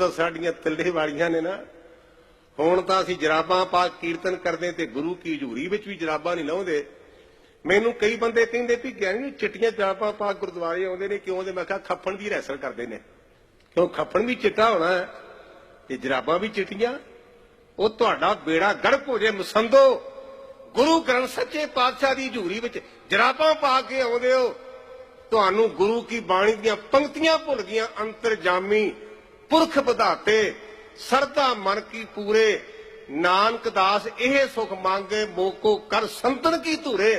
ਤਾਂ ਸਾਡੀਆਂ ਤਿੱਲੇ ਵਾਲੀਆਂ ਨੇ ਨਾ, ਹੁਣ ਤਾਂ ਅਸੀਂ ਜਰਾਬਾਂ ਪਾ ਕੇ ਕੀਰਤਨ ਕਰਦੇ ਤੇ ਗੁਰੂ ਕੀ ਹਜ਼ੂਰੀ ਵਿੱਚ ਵੀ ਜਰਾਬਾਂ ਨਹੀਂ ਲਾਉਂਦੇ। ਮੈਨੂੰ ਕਈ ਬੰਦੇ ਕਹਿੰਦੇ ਵੀ ਗਿਆਨੀ ਚਿੱਟੀਆਂ ਜਰਾਬਾਂ ਪਾ ਕੇ ਗੁਰਦੁਆਰੇ ਆਉਂਦੇ ਨੇ, ਕਿਉਂ? ਦੇ ਮੈਂ ਕਿਹਾ ਖੱਫਣ ਦੀ ਰਹਿਸਲ ਕਰਦੇ ਨੇ। ਕਿਉਂ? ਖੱਫਣ ਵੀ ਚਿੱਟਾ ਹੋਣਾ ਹੈ, ਤੇ ਜਰਾਬਾਂ ਵੀ ਚਿੱਟੀਆਂ। ਉਹ ਤੁਹਾਡਾ ਬੇੜਾ ਗੜਕ ਹੋ ਜੇ, ਮਸੰਦੋ। ਗੁਰੂ ਗ੍ਰੰਥ ਸੱਚੇ ਪਾਤਸ਼ਾਹ ਦੀ ਹਜ਼ੂਰੀ ਵਿੱਚ ਜਰਾਬਾਂ ਪਾ ਕੇ ਆਉਂਦੇ ਹੋ। ਤੁਹਾਨੂੰ ਗੁਰੂ ਕੀ ਬਾਣੀ ਦੀਆਂ ਪੰਕਤੀਆਂ ਭੁੱਲ ਗਈਆਂ, ਅੰਤਰਜਾਮੀ। ਪੁਰਖ ਵਧਾਤੇ, ਸਰਦਾ ਮਨ ਕੀ ਪੂਰੇ, ਨਾਨਕ ਦਾਸ ਇਹ ਸੁਖ ਮੰਗੇ, ਮੋਕੋ ਕਰ ਸੰਤਨ ਕੀ ਧੂਰੇ।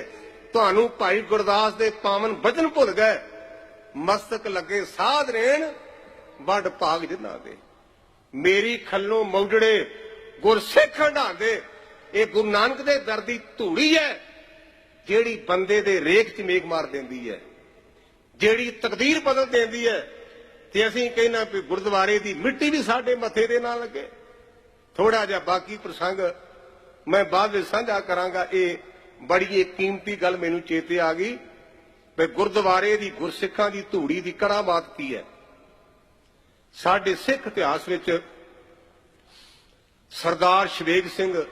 ਤੁਹਾਨੂੰ ਭਾਈ ਗੁਰਦਾਸ ਦੇ ਪਾਵਨ ਬਚਨ ਭੁੱਲ ਗਏ। ਮਸਤਕ ਲੱਗੇ ਸਾਧ ਰੇਣ ਵੱਡ ਭਾਗ ਜਿਨ੍ਹਾਂ ਮੇਰੀ ਖੱਲੋਂ ਮੌਜੜੇ ਗੁਰਸਿੱਖ ਹੰਡਾਉਂਦੇ ਇਹ ਗੁਰੂ ਨਾਨਕ ਦੇ ਦਰ ਦੀ ਧੂੜੀ ਹੈ, ਜਿਹੜੀ ਬੰਦੇ ਦੇ ਰੇਖ 'ਚ ਮੇਘ ਮਾਰ ਦਿੰਦੀ ਹੈ। ਜਿਹੜੀ ਤਕਦੀਰ ਬਦਲ ਦਿੰਦੀ ਹੈ ਤੇ ਅਸੀਂ ਕਹਿੰਨਾ ਵੀ ਗੁਰਦੁਆਰੇ ਦੀ ਮਿੱਟੀ ਵੀ ਸਾਡੇ ਮੱਥੇ ਦੇ ਨਾਲ ਲੱਗੇ। ਥੋੜਾ ਜਿਹਾ ਬਾਕੀ ਪ੍ਰਸੰਗ ਮੈਂ ਬਾਅਦ ਵਿੱਚ ਸਾਂਝਾ ਕਰਾਂਗਾ। ਇਹ ਬੜੀ ਇੱਕ ਕੀਮਤੀ ਗੱਲ ਮੈਨੂੰ ਚੇਤੇ ਆ ਗਈ ਵੀ ਗੁਰਦੁਆਰੇ ਦੀ ਗੁਰਸਿੱਖਾਂ ਦੀ ਧੂੜੀ ਦੀ ਕਰਾਮਾਤ ਕੀ ਹੈ? ਸਾਡੇ ਸਿੱਖ ਇਤਿਹਾਸ ਵਿੱਚ ਸਰਦਾਰ ਸ਼ਵੇਗ ਸਿੰਘ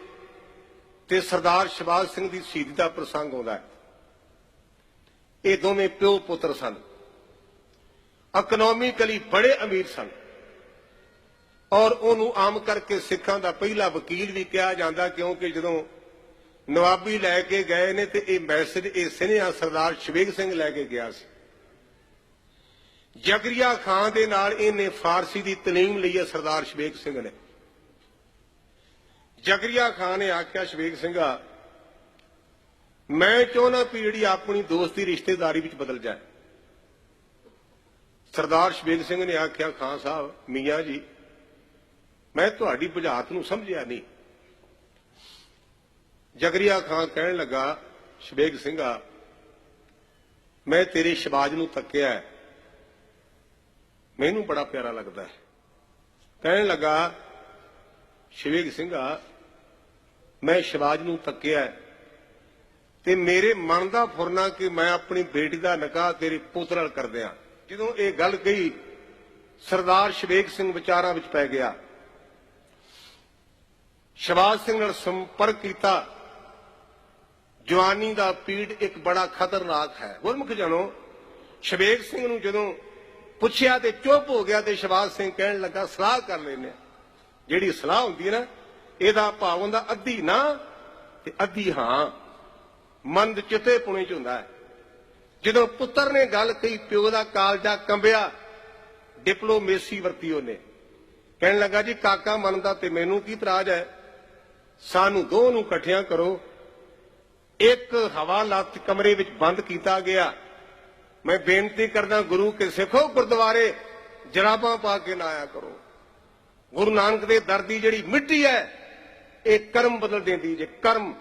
ਤੇ ਸਰਦਾਰ ਸ਼ਬਾਜ਼ ਸਿੰਘ ਦੀ ਸ਼ਹੀਦੀ ਦਾ ਪ੍ਰਸੰਗ ਆਉਂਦਾ ਹੈ। ਇਹ ਦੋਵੇਂ ਪਿਓ ਪੁੱਤਰ ਸਨ। ਇਕਨੋਮਿਕਲੀ ਬੜੇ ਅਮੀਰ ਸਨ। ਔਰ ਉਹਨੂੰ ਆਮ ਕਰਕੇ ਸਿੱਖਾਂ ਦਾ ਪਹਿਲਾ ਵਕੀਲ ਵੀ ਕਿਹਾ ਜਾਂਦਾ ਕਿਉਂਕਿ ਜਦੋਂ ਨਵਾਬੀ ਲੈ ਕੇ ਗਏ ਨੇ ਤੇ ਇਹ ਮੈਸੇਜ, ਇਹ ਸਿਨੇਹਾ ਸਰਦਾਰ ਸ਼ਵੇਗ ਸਿੰਘ ਲੈ ਕੇ ਗਿਆ ਸੀ। ਜਗਰੀਆ ਖਾਨ ਦੇ ਨਾਲ ਇਹਨੇ ਫਾਰਸੀ ਦੀ ਤਲੀਮ ਲਈ ਹੈ ਸਰਦਾਰ ਸ਼ਵੇਗ ਸਿੰਘ ਨੇ। ਜਗਰੀਆ ਖਾਨ ਨੇ ਆਖਿਆ, ਸ਼ਵੇਗ ਸਿੰਘਾ, ਮੈਂ ਚਾਹੁੰਦਾ ਵੀ ਜਿਹੜੀ ਆਪਣੀ ਦੋਸਤੀ, ਰਿਸ਼ਤੇਦਾਰੀ ਵਿੱਚ ਬਦਲ ਜਾਏ। ਸਰਦਾਰ ਸ਼ਵੇਗ ਸਿੰਘ ਨੇ ਆਖਿਆ, ਖਾਨ ਸਾਹਿਬ, ਮੀਆਂ ਜੀ, ਮੈਂ ਤੁਹਾਡੀ ਬੁਝਾਰਤ ਨੂੰ ਸਮਝਿਆ ਨਹੀਂ। ਜਗਰੀਆ ਖਾਨ ਕਹਿਣ ਲੱਗਾ ਸ਼ਵੇਗ ਸਿੰਘਾ, ਮੈਂ ਤੇਰੇ ਸ਼ਬਾਜ ਨੂੰ ਤੱਕਿਆ ਮੈਨੂੰ ਬੜਾ ਪਿਆਰਾ ਲੱਗਦਾ ਹੈ। ਕਹਿਣ ਲੱਗਾ ਸ਼ਵੇਗ ਸਿੰਘਾ, ਮੈਂ ਸ਼ਬਾਜ ਨੂੰ ਤੱਕਿਆ ਤੇ ਮੇਰੇ ਮਨ ਦਾ ਫੁਰਨਾ ਕਿ ਮੈਂ ਆਪਣੀ ਬੇਟੀ ਦਾ ਨਿਕਾਹ ਤੇਰੇ ਪੁੱਤਰ ਨਾਲ ਕਰ ਦਿਆਂ। ਜਦੋਂ ਇਹ ਗੱਲ ਕਹੀ, ਸਰਦਾਰ ਸ਼ਵੇਗ ਸਿੰਘ ਵਿਚਾਰਾਂ ਵਿੱਚ ਪੈ ਗਿਆ। ਸ਼ਬਾਜ ਸਿੰਘ ਨਾਲ ਸੰਪਰਕ ਕੀਤਾ। ਜਵਾਨੀ ਦਾ ਪੀੜ ਇੱਕ ਬੜਾ ਖਤਰਨਾਕ ਹੈ। ਗੁਰਮੁਖ ਜਣੋ, ਸ਼ਵੇਗ ਸਿੰਘ ਨੂੰ ਜਦੋਂ ਪੁੱਛਿਆ ਤੇ ਚੁੱਪ ਹੋ ਗਿਆ ਤੇ ਸ਼ਬਾਜ ਸਿੰਘ ਕਹਿਣ ਲੱਗਾ, ਸਲਾਹ ਕਰ ਲੈਨੇ ਜਿਹੜੀ ਸਲਾਹ ਹੁੰਦੀ ਹੈ ਨਾ, ਇਹਦਾ ਭਾਵ ਹੁੰਦਾ ਅੱਧੀ ਨਾ ਤੇ ਅੱਧੀ ਹਾਂ। ਮਨ ਦੇ ਚਿੱਤੇ ਪੁਣੇ ਚ ਹੁੰਦਾ ਹੈ। ਜਦੋਂ ਪੁੱਤਰ ਨੇ ਗੱਲ ਕਹੀ, ਪਿਓ ਦਾ ਕਾਲਜਾ ਕੰਬਿਆ, ਡਿਪਲੋਮੇਸੀ ਵਰਤੀ ਉਹਨੇ। ਕਹਿਣ ਲੱਗਾ, ਜੀ, ਕਾਕਾ ਮੰਨਦਾ ਤੇ ਮੈਨੂੰ ਕੀ ਇਤਰਾਜ਼ ਹੈ? ਸਾਨੂੰ ਦੋ ਨੂੰ ਇਕੱਠਿਆਂ ਕਰੋ। ਇੱਕ ਹਵਾਲਾਤ ਕਮਰੇ ਵਿੱਚ ਬੰਦ ਕੀਤਾ ਗਿਆ। ਮੈਂ ਬੇਨਤੀ ਕਰਦਾ ਗੁਰੂ ਕੇ ਸਿੱਖੋ, ਗੁਰਦੁਆਰੇ ਜਰਾਬਾਂ ਪਾ ਕੇ ਨਾ ਆਇਆ ਕਰੋ। ਗੁਰੂ ਨਾਨਕ ਦੇ ਦਰ ਦੀ ਜਿਹੜੀ ਮਿੱਟੀ ਹੈ, ਇਹ ਕਰਮ ਬਦਲ ਦਿੰਦੀ ਜੇ, ਕਰਮ।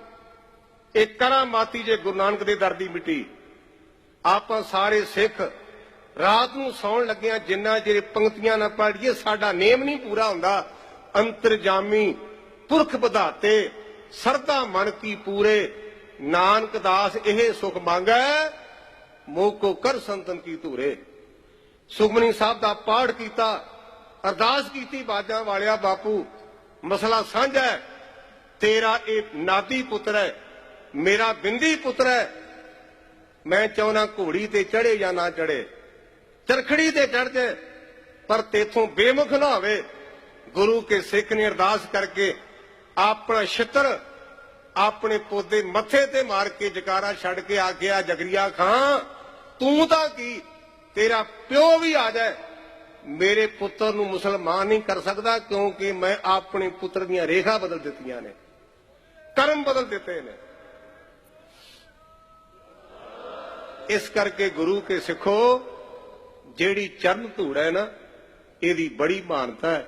ਇਹ ਕਰਾਮਾਤੀ ਜੇ ਗੁਰੂ ਨਾਨਕ ਦੇ ਦਰ ਦੀ ਮਿੱਟੀ। ਆਪਾਂ ਸਾਰੇ ਸਿੱਖ ਰਾਤ ਨੂੰ ਸੌਣ ਲੱਗਿਆਂ ਜਿੰਨਾ ਜਿਹੜੇ ਪੰਕਤੀਆਂ ਨਾ ਪੜ੍ਹੀਏ ਸਾਡਾ ਨੇਮ ਨਹੀਂ ਪੂਰਾ ਹੁੰਦਾ। ਅੰਤਰਜਾਮੀ ਪੁਰਖ ਵਧਾਤੇ, ਸਰਦਾ ਮਨ ਕੀ ਪੂਰੇ। ਨਾਨਕ ਦਾਸ ਇਹ ਸੁਖ ਮੰਗੈ, ਮੋਕੋ ਕਰ ਸੰਤਨ ਕੀ ਧੂਰੇ। ਸੁਖਮਨੀ ਸਾਹਿਬ ਦਾ ਪਾਠ ਕੀਤਾ, ਅਰਦਾਸ ਕੀਤੀ ਬਾਜਾਂ ਵਾਲਿਆ, ਬਾਪੂ, ਮਸਲਾ ਸਾਂਝਾ ਤੇਰਾ ਇਹ ਨਾਦੀ ਪੁੱਤਰ ਹੈ, ਮੇਰਾ ਬਿੰਦੀ ਪੁੱਤਰ ਹੈ। ਮੈਂ ਚਾਹੁੰਦਾ ਘੋੜੀ ਤੇ ਚੜੇ ਜਾਂ ਨਾ ਚੜੇ ਚਰਖੜੀ ਤੇ ਚੜ ਜਾਏ ਪਰ ਤੇਥੋਂ ਬੇਮੁਖ ਨਾ ਹੋਵੇ। ਗੁਰੂ ਕੇ ਸਿੱਖ ਨੇ ਅਰਦਾਸ ਕਰਕੇ ਆਪਣਾ ਛਿੱਤਰ ਆਪਣੇ ਪੋਦੇ ਮੱਥੇ ਤੇ ਮਾਰ ਕੇ ਜਕਾਰਾ ਛੱਡ ਕੇ ਆ ਗਿਆ, ਜਗਰੀਆ ਖਾਂ, ਤੂੰ ਤਾਂ ਕੀ? ਤੇਰਾ ਪਿਓ ਵੀ ਆ ਜਾਏ। ਮੇਰੇ ਪੁੱਤਰ ਨੂੰ ਮੁਸਲਮਾਨ ਨਹੀਂ ਕਰ ਸਕਦਾ ਕਿਉਂਕਿ ਮੈਂ ਆਪਣੇ ਪੁੱਤਰ ਦੀਆਂ ਰੇਖਾ ਬਦਲ ਦਿੱਤੀਆਂ ਨੇ, ਕਰਮ ਬਦਲ ਦਿੱਤੇ ਨੇ। ਇਸ ਕਰਕੇ ਗੁਰੂ ਕੇ ਸਿੱਖੋ ਜਿਹੜੀ ਚਰਨ ਧੂੜ ਹੈ ਨਾ ਇਹਦੀ ਬੜੀ ਮਾਨਤਾ ਹੈ।